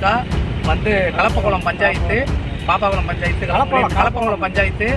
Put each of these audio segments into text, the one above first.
தாலுக்கா வந்து கலப்பகுளம் பஞ்சாயத்து பாப்பாகுளம் பஞ்சாயத்து கலப்பகுளம். கலப்பகுளம் பஞ்சாயத்து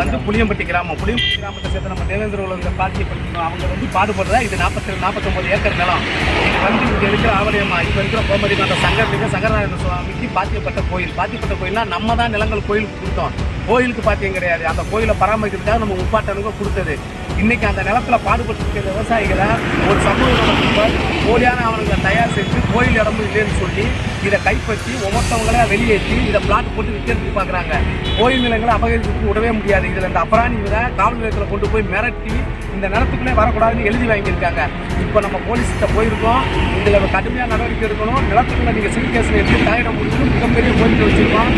வந்து புளியம்பட்டி கிராமம். புளியம்பட்டி கிராமத்தை சேர்த்து நம்ம தேவேந்திர உலக பாதிக்கப்பட்டிருக்கோம் அவங்க வந்து பாடுபடுறதா? இது நாற்பத்தி நாற்பத்தொம்பது ஏக்கர் நிலம். இது வந்து இங்கே இருக்கிற ஆவடியம்மா இப்போ இருக்கிற கோமதி மாத சங்கருக்கு சங்கரநாராயண சுவாமிக்கு பாத்தியப்பட்ட கோயில். பாத்தியப்பட்ட கோயில்னா நம்ம தான் நிலங்கள் கோயிலுக்கு கொடுத்தோம். கோயிலுக்கு பாத்தியம் கிடையாது. அந்த கோயிலை பராமரிக்கிறதுக்காக நம்ம முப்பாட்டனுக்கு கொடுத்தது. இன்னைக்கு அந்த நிலத்துல பாடுபட்டு இருக்கிற விவசாயிகளை ஒரு சமூக போலியான ஆவணங்களை தயார் செஞ்சு கோயில் இடமும் இல்லைன்னு சொல்லி இதை கைப்பற்றி ஒவ்வொருத்தவங்களே வெளியேற்றி இதை பிளாட் போட்டு விற்கிறதுக்கு பார்க்குறாங்க. கோயில் நிலங்களை அபகரிக்கிறதுக்கு விடவே முடியாது. இதில் இந்த அபராணி காவல் நிலையத்தில் கொண்டு போய் மிரட்டி இந்த நிலத்துக்குள்ளே வரக்கூடாதுன்னு எழுதி வாங்கியிருக்காங்க. இப்போ நம்ம போலீஸ்கிட்ட போயிருக்கோம். இதில் கடுமையாக நடவடிக்கை எடுக்கணும். நிலத்துக்குள்ள நீங்கள் சிவில் கேஸில் எடுத்து தலையிட முடியும் மிகப்பெரிய கோரிக்கை வச்சிருக்கோம்.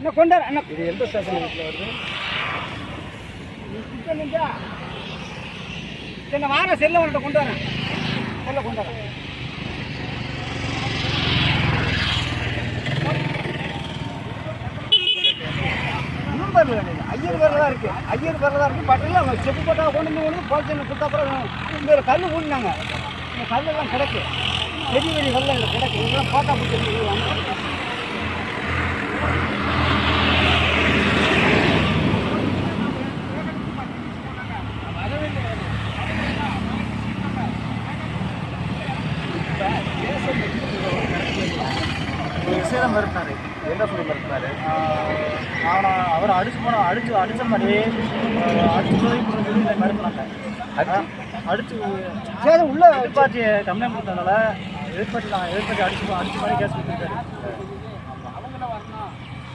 இன்னும் கொண்டாரு அண்ணா. இது எந்த ஸ்டேஷன் வருது என்ன வாரம் செல்ல உன்கிட்ட கொண்டு வரேன். செல்ல கொண்டு வரேன். ஐயர் பேரில் தான் இருக்குது ஐயர் பேரில் தான் இருக்குது பட் இல்லை செப்பு கொண்டு வந்து கொண்டு போலீஸ் கொடுத்த அப்புறம் இந்த கல் ஊடினாங்க இந்த கல்லெல்லாம் கிடக்கு. பெரிய பெரிய கல்ல கிடக்கு. இதெல்லாம் போட்டா பிடிச்சி ஒரு விஷயம் மிரட்டினாரு என்ன சொல்லி மிரட்டினாரு அவனை அவரை அடிச்சு போன அடிச்சு அடிச்ச மாதிரி அஹ், அடிச்சு போய் சொல்லி பண்ணாங்க அடிச்சு? சரி உள்ள எதிர்பார்த்தி கம்ப்ளைண்ட் கொடுத்ததுனால எதிர்பார்த்தி நான் எதிர்பார்த்தி அடிச்சு அடிச்சு மாதிரி கேஸ் கொடுத்துருக்காரு.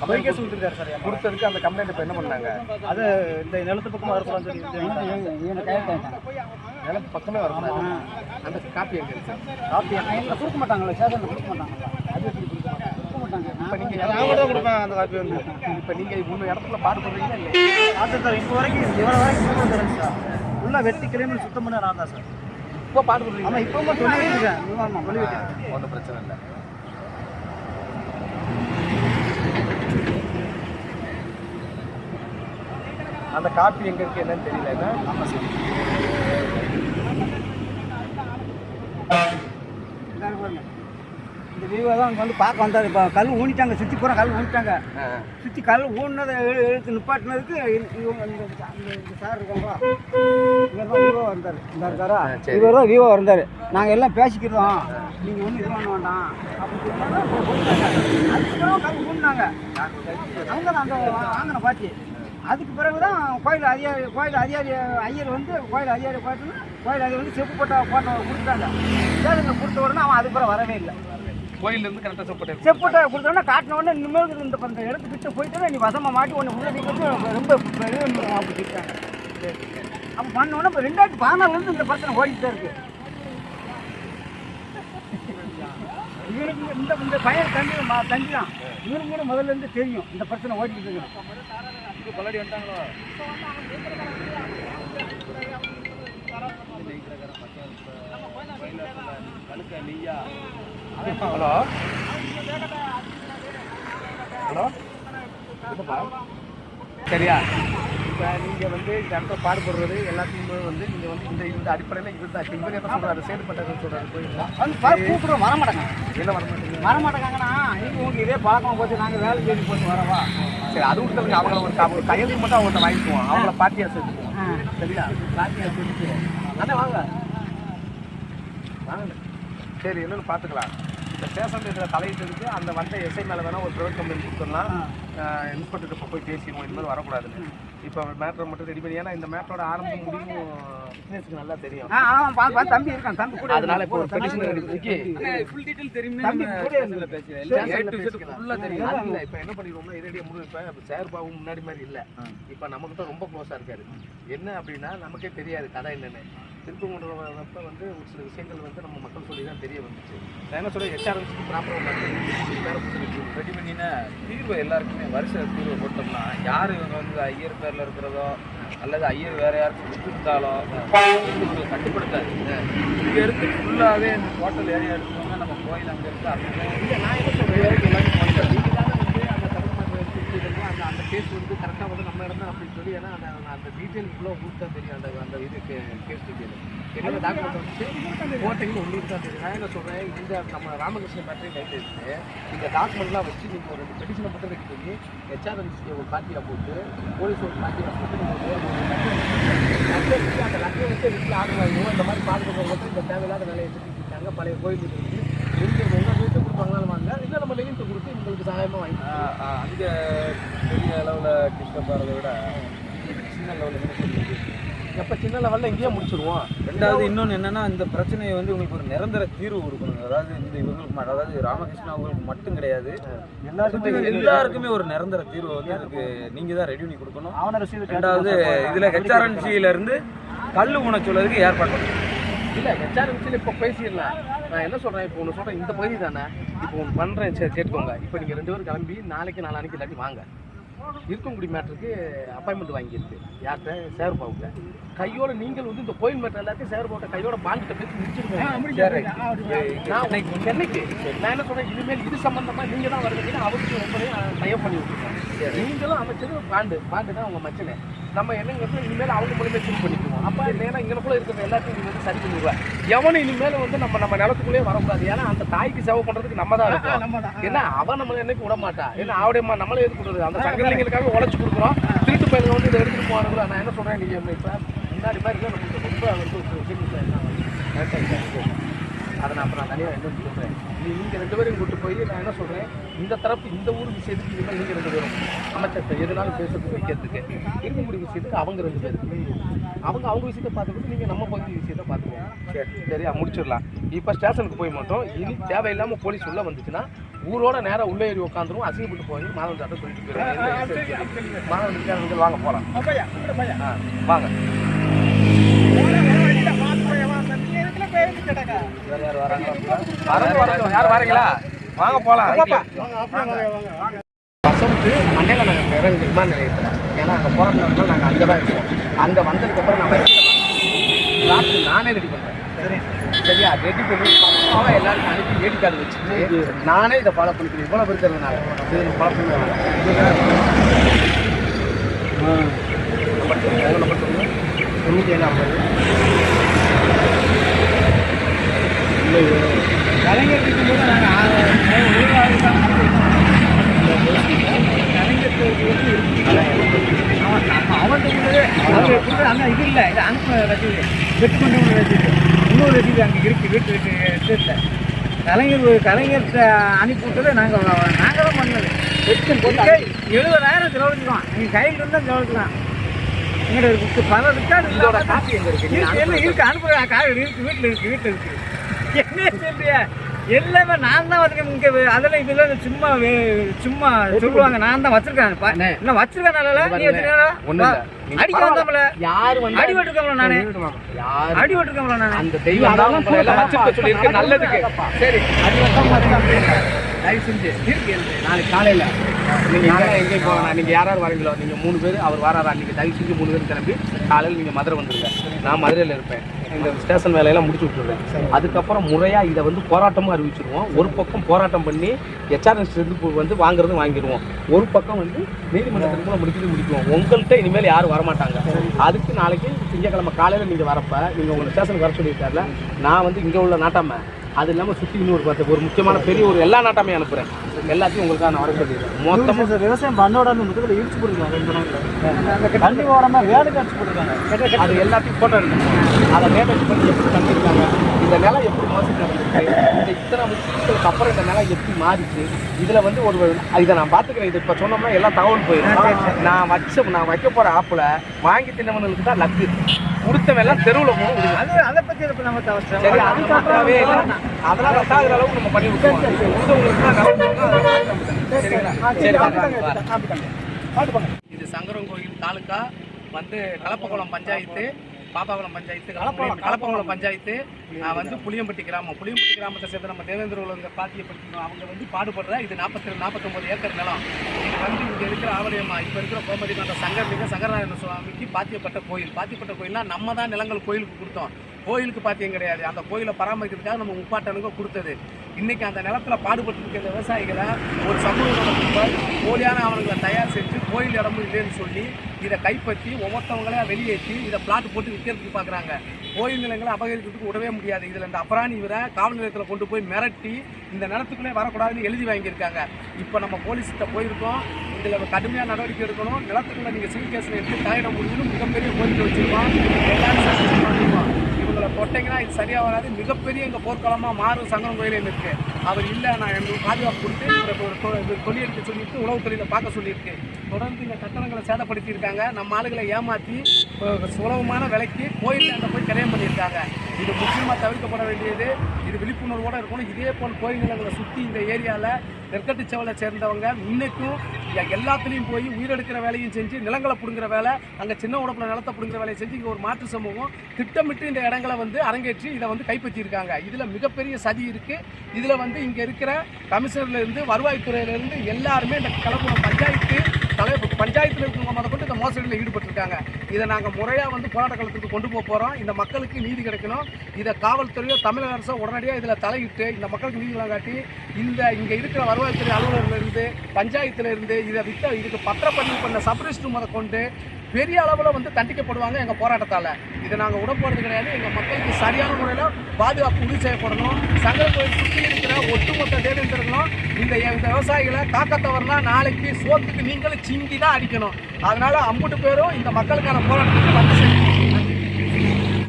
போய் கேஸ் கொடுத்துருக்காரு சார் என் கொடுத்ததுக்கு அந்த கம்ப்ளைண்ட் இப்போ என்ன பண்ணாங்க? அது இந்த நிலத்து பக்கம் வரக்கூடாதுன்னு சொல்லி நிலத்து பக்கமே. வரக்கூடாது அந்த காப்பி எங்க காப்பி கொடுக்க மாட்டாங்களே சேதனில் கொடுக்க மாட்டாங்களா? அது எப்படி கொடுக்க மாட்டாங்க கொடுக்க மாட்டாங்க இப்போ நீங்கள் நான் கொடுப்பேன் அந்த காப்பி வந்து. இப்போ நீங்கள் மூணு இடத்துல பாடுபடுறீங்களா இல்லையா? ஆச்சு சார் இப்போ வரைக்கும் இவ்வளோ வரைக்கும் தெரிஞ்சு சார். உள்ள வெட்டி சுத்தம் பண்ண நான் தான் சார். இப்போ பாடுபடுறீங்களா ஆமாம் இப்போ மட்டும் சொல்லி வச்சுருக்கேன் ஆமாம் சொல்லி வைக்கிறேன் ஒன்றும் பிரச்சனை இல்லை. அந்த காப்பி எங்க இருக்கு என்னன்னு தெரியல ஆமாம் சரி. விவோ தான் அங்கே வந்து பார்க்க வந்தார். இப்போ கல் ஊனிட்டாங்க சுற்றி பூரா கல் ஊனிட்டாங்க. சுற்றி கல் ஊன்னதை எழு எழுத்து நிப்பாட்டினதுக்கு இவங்க இந்த சார் இருக்காங்களா? இவர் தான் விவோ வந்தார். இந்த இருக்காரா. இவர் தான் விவோ வந்தார். நாங்கள் எல்லாம் பேசிக்கிறோம் நீங்கள் ஒன்றும் இது பண்ண வேண்டாம். அப்படின்னு கல் ஊனினாங்க. அவங்க தான் அந்த வாங்கின பாத்தி அதுக்கு பிறகு தான் கோயில் அதிகாரி கோயில் அதிகாரி ஐயர் வந்து கோயில் அதிகாரி பார்த்தோன்னா கோயில் அதிகாரி வந்து செப்பு போட்ட போட்ட கொடுத்துட்டாங்க. கொடுத்த உடனே அவன் அதுக்கு பிறகு வரவே இல்லை. கோயில்ல இருந்து கரெக்டாக சப்போர்ட் செப்பட்ட கொடுத்தோன்னா காட்டின உடனே இனிமேல் இந்த இந்த இடத்து கிட்ட போயிட்டு நீ வசமா மாட்டி உன்னை உள்ள நிற்கிறது ரொம்ப பெரிய அப்படி சொல்லிட்டாங்க அப்போ பண்ண உடனே இப்போ ரெண்டாயிரத்தி பதினாலுலேருந்து இந்த பிரச்சனை ஓடிட்டு தான் இருக்கு. இவனுக்கு இந்த இந்த பையன் தம்பி ம- தம்பி தான். இவனுக்கு முதல்ல இருந்து தெரியும் இந்த பிரச்சனை ஓடிட்டு இருக்கு. பல்லாடி ஹலோ? ஹலோ? சரியா? இப்போ நீங்கள் வந்து இந்த இடத்துல பாடுபடுறது எல்லாத்தையுமே வந்து நீங்கள் வந்து இந்த இந்த அடிப்படையில் இப்போ இவர் என்ன சொல்கிறாரு செயல்பட்டதுன்னு சொல்கிறாரு கோயிலில் வந்து பார்த்து கூப்பிடுறோம். வர மாட்டாங்க. என்ன வர மாட்டேங்குது? வர மாட்டாங்கன்னா நீங்கள் உங்களுக்கு இதே பழக்கம் போச்சு நாங்கள் வேலை செய்து போட்டு வரவா சரி அது விட்டுருங்க அவங்கள ஒரு க- ஒரு கையெழுத்து மட்டும் அவங்கள்ட்ட வாங்கிக்குவோம். அவங்கள பார்ட்டியாக சேர்த்துக்குவோம் ஆ. சரியா? பார்ட்டியாக சேர்த்துக்குவோம் அண்ணா வாங்க. வாங்க. சரி என்னன்னு பார்த்துக்கலாம். இந்த ஸ்டேஷன் இதில் தலையிட்டு அந்த வந்த எஸ்ஐ மேலே வேணால் ஒரு ப்ரைவேட் கம்பெனி கொடுத்தோம்னா இன்ஸ்பெக்டர் இப்போ போய் பேசிடுவோம். இந்த மாதிரி வரக்கூடாதுன்னு. இப்போ மேட்ரை மட்டும் ரெடி பண்ணி ஏன்னா இந்த மேட்டரோட ஆரம்பம் முடிவும் பிஸ்னஸ்க்கு நல்லா தெரியும். தம்பி இருக்கான். தம்பி கூட அதனால இப்போ ஒரு பெட்டிஷன் இருக்கு. ஃபுல் டீடைல் தெரியும் தம்பி. கூட ஃபுல்லாக தெரியும். அது இல்லை இப்போ என்ன பண்ணிடுவோம்னா இரடியாக முடிவு. இப்போ சேர் முன்னாடி மாதிரி இல்லை. இப்போ நமக்கு தான் ரொம்ப க்ளோஸாக இருக்காரு. என்ன அப்படின்னா நமக்கே தெரியாது கதை என்னன்னு. திருப்பங்குன்ற அப்போ வந்து ஒரு சில விஷயங்கள் வந்து நம்ம மக்கள் சொல்லி தான் தெரிய வந்துச்சு. என்ன சொல்ல எச்ஆர்எஸ்க்கு ப்ராப்பராக ரெடி பண்ணினா தீர்வை எல்லாருக்குமே வருஷ தீர்வை போட்டோம்னா யார் இவங்க வந்து ஐயர் பேரில் இருக்கிறதோ அல்லது ஐயர் வேற யாருக்கும் விட்டுருந்தாலோ கட்டுப்படுத்தாது. இங்கே இருந்து ஃபுல்லாகவே இந்த ஹோட்டல் ஏரியா எடுத்தோம்னா நம்ம கோயில் அங்கே இருந்து அப்படியே இல்லை நான் என்ன சொல்கிறேன் எல்லாரும் பண்ணுறேன் நீங்கள் தானே வந்து அந்த ஃபேஸ் வந்து கரெக்டாக மட்டும் நம்ம இடம் அப்படின்னு சொல்லி ஏன்னால் அந்த அந்த டீட்டெயில் இவ்வளோ கொடுத்தா தெரியும் அந்த அந்த இது கேஸ் டீட்டெயில் என்னோட டாக்குமெண்ட் வச்சு போட்டிங்க உங்களுக்கு தான் தெரியும். நான் என்ன சொல்கிறேன் இந்த நம்ம ராமகிருஷ்ணன் பேட்டரி கைட்டு இருக்குது இந்த டாக்குமெண்ட்லாம் வச்சு நீங்கள் ஒரு ரெண்டு பெட்டிஷனை மட்டும் ரெடி பண்ணி ஹெச்ஆர்என்சியை ஒரு காப்பியாக போட்டு போலீஸ் ஒரு காப்பியாக போட்டு நீங்கள் ஒரு லட்சம் வச்சு அந்த லட்சம் வச்சு வீட்டில் ஆகலாம் இந்த மாதிரி பாதுகாப்பு இந்த தேவையில்லாத வேலையை செஞ்சுருக்காங்க இருக்காங்க. பழைய கோயிலுக்கு இருக்குது எங்கே என்ன வீட்டை கொடுப்பாங்களாலும் வாங்க. இல்லை நம்ம லெகின்ட்டு கொடுத்து உங்களுக்கு சகாயமாக வாங்கி அதிக கஷ்டப்படுறத விட சின்ன லெவலில் எப்போ சின்ன லெவலில் இங்கேயே முடிச்சிருவோம். ரெண்டாவது இன்னொன்று என்னன்னா இந்த பிரச்சனையை வந்து உங்களுக்கு ஒரு நிரந்தர தீர்வு கொடுக்கணும். அதாவது இந்த இவங்களுக்கு அதாவது ராமகிருஷ்ணா அவங்களுக்கு மட்டும் கிடையாது. எல்லாருக்குமே எல்லாருக்குமே ஒரு நிரந்தர தீர்வு வந்து அதுக்கு நீங்க தான் ரெடி பண்ணி கொடுக்கணும். அவன ரெண்டாவது இதுல ஹெச்ஆர்என்சியில இருந்து கல் உணச்சொல்லதுக்கு ஏற்பாடு பண்ணணும். இல்லை ஹெச்ஆர்எம்சியில் இப்போ பேசிடலாம். நான் என்ன சொல்கிறேன் இப்போ ஒன்று சொல்கிறேன் இந்த பகுதி தானே? இப்போ ஒன்று பண்ணுறேன் சரி கேட்டுக்கோங்க. இப்போ நீங்கள் ரெண்டு பேரும் கிளம்பி நாளைக்கு நாளானிக்கு இல்லாட்டி வாங்க. இருக்கங்குடி மேட்டருக்கு அப்பாயின்மெண்ட் வாங்கியிருக்கு. யார்கிட்ட? சேர்பாவுக்கு கையோட நீங்கள் வந்து இந்த கோயில் மேட்டர் எல்லாத்தையும் சேர்பாவுட்ட கையோட பாண்டிட்ட பேசி முடிச்சிருக்கோம் நான் சென்னைக்கு நான் என்ன சொல்றேன் இனிமேல் இது சம்பந்தமா நீங்க தான் வருவீங்க அவருக்கு ரொம்பவே டைப் பண்ணி விட்டுருக்கோம் நீங்களும் அமைச்சர் பாண்டு. பாண்டு தான் உங்க மச்சனே. நம்ம என்னங்கிறது இனிமேல் அவங்க மூலியமே சூஸ் பண்ணிக்குவோம்? அப்ப நேரம் இங்கனக்குள்ள இருக்கிற எல்லாத்தையும் வந்து சரி பண்ணிடுவேன் எவனும் இனிமேல் வந்து நம்ம நம்ம நிலத்துக்குள்ளே வரக்கூடாது. ஏன்னா அந்த தாய்க்கு சேவை பண்றதுக்கு நம்ம தான் இருக்கோம். ஏன்னா அவன் நம்மளை என்னைக்கு விட மாட்டா. ஏன்னா அவடைய நம்மளே எதுக்கு கொடுக்குறது அந்த சங்கலிங்களுக்காக உழைச்சு கொடுக்குறோம் திருட்டு பயிர்கள் வந்து இதை எடுத்துட்டு போவானுங்களா? நான் என்ன சொல்றேன்? நீங்க இப்ப முன்னாடி மாதிரி நமக்கு ரொம்ப வந்து என்ன? அதை நான் அப்புறம் தனியாக என்னன்னு சொல்கிறேன் நீங்கள் ரெண்டு பேரும் கூட்டு போய் நான் என்ன சொல்கிறேன் இந்த தரப்பு இந்த ஊர் விஷயத்துக்கு இனிமேல் நீங்கள் ரெண்டு பேரும் அமைச்சர் எதுனாலும் பேசுறதுக்கு வைக்கிறதுக்கு இருக்கக்கூடிய விஷயத்துக்கு அவங்க ரெண்டு பேருக்கு அவங்க அவங்க விஷயத்தை பார்த்துக்கிட்டு நீங்கள் நம்ம பகுதி விஷயத்தை பார்த்துக்கோங்க. சரி. சரியா? முடிச்சிடலாம். இப்போ ஸ்டேஷனுக்கு போய் மட்டும் இனி தேவையில்லாமல் போலீஸ் உள்ளே வந்துச்சுன்னா ஊரோட நேராக உள்ளே ஏறி உட்காந்துரும் அசிங்கப்பட்டு போய் மாதவன் சாட்டை சொல்லிட்டு போயிடுவாங்க மாதவன் வாங்க போகலாம் வாங்க வேற யார் வரீங்களா வாங்க போலாம் வசந்த் மண்டல நாங்கள் இறங்கு விமான நிலையத்தில் ஏன்னா அங்கே போகிறதுனால நாங்கள் அங்கே தான் இருக்கோம் அங்கே வந்ததுக்கப்புறம் நான் ராத்திரி நானே ரெடி பண்ணுறேன் சரியா ரெடி பண்ணி பக்காவாக எல்லாருக்கும் அனுப்பி ஏடி கார்டு வச்சுட்டு நானே இதை ஃபாலோ பண்ணிக்கிறேன். இவ்வளோ இருக்கிறதுனால. இது ஃபாலோ பண்ணுவேன் நம்பர் நம்பர் தொண்ணூற்றி ஏழு ஐம்பது கலைஞர் இருக்கும்போது அங்கே இது இல்லை இது அங்கே ரசீது வெட்டு கொண்டு வந்த ரசீது இன்னொரு ரசீது அங்கே இருக்கு வீட்டு வீட்டு கலைஞர் கலைஞர்கிட்ட அனுப்பி விட்டதை நாங்கள் நாங்கள் தான் பண்ணது இதுக்கே எழுபதாயிரம் செலவழிச்சிக்கலாம் எங்கள் கையில் இருந்தால் செலவழிக்கலாம் எங்கிட்ட இருக்கு பல ரெக்கார்டு இதோட காப்பி எங்கே இருக்குது நீங்க இருக்கு என்ன அனுப்புங்க. இருக்கு வீட்டில் இருக்கு வீட்டில் இருக்குது என்ன சொல்றியா? எல்லாமே நான் தான் வச்சிருக்கேன் அதெல்லாம் இதெல்லாம் சும்மா சும்மா சொல்லுவாங்க. நான் தான் வச்சிருக்கேன். என்ன வச்சிருக்கேன் நல்லா நீ வச்சிருக்கா அடிக்க. வந்தாமல யார் வந்து அடி விட்டுருக்கோம்ல நானு. யார் அடி விட்டுருக்கோம்ல நானு. அந்த தெய்வம் தான் உங்களை எல்லாம் வச்சிருக்க சொல்லியிருக்கு. நல்லதுக்கு. சரி அது தயவு செஞ்சு. நாளைக்கு காலையில நீங்க யாரும் எங்கேயும் போக வேணாம். நீங்க யார் யார் வரீங்களோ நீங்க மூணு பேர் அவர் வராரா நீங்க தயவு செஞ்சு மூணு பேர் கிளம்பி காலையில் நீங்க மதுரை வந்துருங்க. நான் மதுரையில் இருப்பேன். இந்த ஸ்டேஷன் வேலையெல்லாம் முடிச்சு விட்டுருவேன். அதுக்கப்புறம் முறையா இதை வந்து போராட்டமும் அறிவிச்சிருவோம். ஒரு பக்கம் போராட்டம் பண்ணி ஹெச்ஆர்எஸ் இருந்து வந்து வாங்குறது வாங்கிடுவோம். ஒரு பக்கம் வந்து நீதிமன்றத்துக்கு கூட முடிக்கிறது முடிக்குவோம் உங்கள்கிட்ட இனிமேல் யாரும் வரமாட்டாங்க. அதுக்கு நாளைக்கு திங்கக்கிழமை காலையில் நீங்கள் வரப்ப நீங்கள் உங்களை ஸ்டேஷனுக்கு வர சொல்லியிருக்காருல நான் வந்து இங்கே உள்ள நாட்டாம அது இல்லாமல் சுற்றி இன்னொரு பத்து ஒரு முக்கியமான பெரிய ஒரு எல்லா நாட்டாமையும் அனுப்புகிறேன் எல்லாத்தையும் உங்களுக்காக நான் வர சொல்லிடுறேன் மொத்தமாக சார் விவசாயம் பண்ணோட முதுகில் இடிச்சு போட்டுருக்காங்க ரெண்டு நாளில் தண்ணி ஓரமா வேலைக்கு அடிச்சு போட்டுருக்காங்க. அது எல்லாத்தையும் ஃபோட்டோ எடுக்கணும் அதை மேனேஜ் பண்ணி எப்படி பண்ணியிருக்காங்க இந்த நிலம் எப்படி மோசடி நடந்துருக்கு இந்த இத்தனை வருஷத்துக்கு அப்புறம் இந்த நிலம் எப்படி மாறிச்சு இதில் வந்து ஒரு இதை நான் பார்த்துக்கிறேன். இது இப்போ சொன்னோம்னா எல்லாம் தகவல் போயிடும். நான் வச்ச நான் வைக்க போகிற ஆப்பில் வாங்கி தின்னவனுக்கு தான் லக்கு. கொடுத்தவன் எல்லாம் தெருவில். அது அதை பத்தி இப்ப நம்ம சரி அது மாற்றவே இல்லை அதெல்லாம் ரத்தாகிற அளவுக்கு நம்ம பண்ணி விட்டுருவோம். இது சங்கரன் கோயில் தாலுக்கா வந்து கலப்பகுளம் பஞ்சாயத்து. பாப்பாகுளம் பஞ்சாயத்து கலப்பகுளம் பஞ்சாயத்து நான் வந்து புளியம்பட்டி கிராமம். புளியம்பட்டி கிராமத்தை சேர்ந்த நம்ம தேவேந்திர உலக பாத்தியப்படுத்தணும் அவங்க வந்து பாடுபடுற இது நாற்பத்தி நாற்பத்தொம்பது ஏக்கர் நிலம். இது வந்து இங்கே இருக்கிற ஆவடியம்மா இப்போ இருக்கிற கோமதி அந்த சங்கர்லிங்க சங்கரநாராயண சுவாமிக்கு பாத்தியப்பட்ட கோயில். பாத்தியப்பட்ட கோயில்னா நம்ம தான் நிலங்கள் கோயிலுக்கு கொடுத்தோம். கோயிலுக்கு பாத்தியம் கிடையாது. அந்த கோயிலை பராமரிக்கிறதுக்காக நம்ம முப்பாட்டனுக்கு கொடுத்தது. இன்னைக்கு அந்த நிலத்துல பாடுபட்டு இருக்கிற விவசாயிகளை ஒரு சமூக போலியான ஆவணங்களை தயார் செஞ்சு கோயில் இடமும் இல்லைன்னு சொல்லி இதை கைப்பற்றி ஒவ்வொருத்தவங்களே வெளியேற்றி இதை பிளாட் போட்டு விற்கிறதுக்கு பார்க்குறாங்க. கோயில் நிலங்களை அபகரிக்கிறதுக்கு விடவே முடியாது. இதில் இந்த அபராணி இவரை காவல் நிலையத்தில் கொண்டு போய் மிரட்டி இந்த நிலத்துக்குள்ளே வரக்கூடாதுன்னு எழுதி வாங்கியிருக்காங்க. இப்போ நம்ம போலீஸ்கிட்ட போயிருக்கோம். இதில் கடுமையாக நடவடிக்கை எடுக்கணும். நிலத்துக்குள்ளே நீங்கள் சிவில் கேஸில் எடுத்து தலையிட முடியும்னு மிகப்பெரிய கோரிக்கை வச்சுருக்கோம். எல்லாரும் இவங்களை இது சரியாக வராது. மிகப்பெரிய எங்கள் போர்க்களமாக மாறும் சங்கரம் கோயிலே இருக்கு. அவர் இல்லை நான் எங்களுக்கு பாதுகாப்பு கொடுத்து இவரை ஒரு தொ- இவர் தொழிலெடுக்க சொல்லிட்டு உளவுத்துறையில் பார்க்க சொல்லியிருக்கு. தொடர்ந்து இந்த சேதப்படுத்தியிருக்காங்க. நம்ம ஆளுகளை ஏமாற்றி சுலபமான விலைக்கு கோயிலில் அங்கே போய் கரையம் பண்ணியிருக்காங்க. இது முக்கியமாக தவிர்க்கப்பட வேண்டியது. இது விழிப்புணர்வோடு இருக்கணும். இதே போல் கோயில்களை சுற்றி இந்த ஏரியாவில் நெற்கட்டு செவலை சேர்ந்தவங்க இன்னைக்கும் எல்லாத்துலேயும் போய் உயிரெடுக்கிற வேலையும் செஞ்சு நிலங்களை பிடுங்குற வேலை அங்கே சின்ன உடம்புல நிலத்தை பிடுங்குற வேலையை செஞ்சு இங்கே ஒரு மாற்று சமூகம் திட்டமிட்டு இந்த இடங்களை வந்து அரங்கேற்றி இதை வந்து கைப்பற்றியிருக்காங்க. இதில் மிகப்பெரிய சதி இருக்குது இதில் வந்து இங்கே இருக்கிற கமிஷனர்லேருந்து வருவாய்த்துறையிலேருந்து எல்லாருமே இந்த கலப்புணம் பஞ்சாயத்து பஞ்சாயத்தில் இருக்கிறவங்க முதல் கொண்டு இந்த மோசடியில் ஈடுபட்டிருக்காங்க. இதை நாங்கள் முறையாக வந்து போராட்ட காலத்துக்கு கொண்டு போக போகிறோம் இந்த மக்களுக்கு நீதி கிடைக்கணும். இதை காவல்துறையோ தமிழக அரசோ உடனடியாக இதில் தலையிட்டு இந்த மக்களுக்கு நீதி காட்டி இந்த இங்கே இருக்கிற வருவாய்த்துறை அலுவலர்லேருந்து இருந்து இருந்து இதை வித்த இதுக்கு பத்திரப்பதிவு பண்ண சப்ரிஸ்ட் முத கொண்டு பெரிய அளவில் வந்து தண்டிக்கப்படுவாங்க எங்கள் போராட்டத்தால். இதை நாங்கள் விட கிடையாது. எங்கள் மக்களுக்கு சரியான முறையில் பாதுகாப்பு உறுதி செய்யப்படணும். சங்கர கோயில் சுற்றி இருக்கிற ஒட்டுமொத்த தேவேந்திரங்களும் இந்த இந்த விவசாயிகளை காக்கத்தவர்னா நாளைக்கு சோத்துக்கு நீங்களும் சிங்கி தான் அடிக்கணும். அதனால் அம்புட்டு பேரும் இந்த மக்களுக்கான போராட்டத்துக்கு வந்து செய்யணும்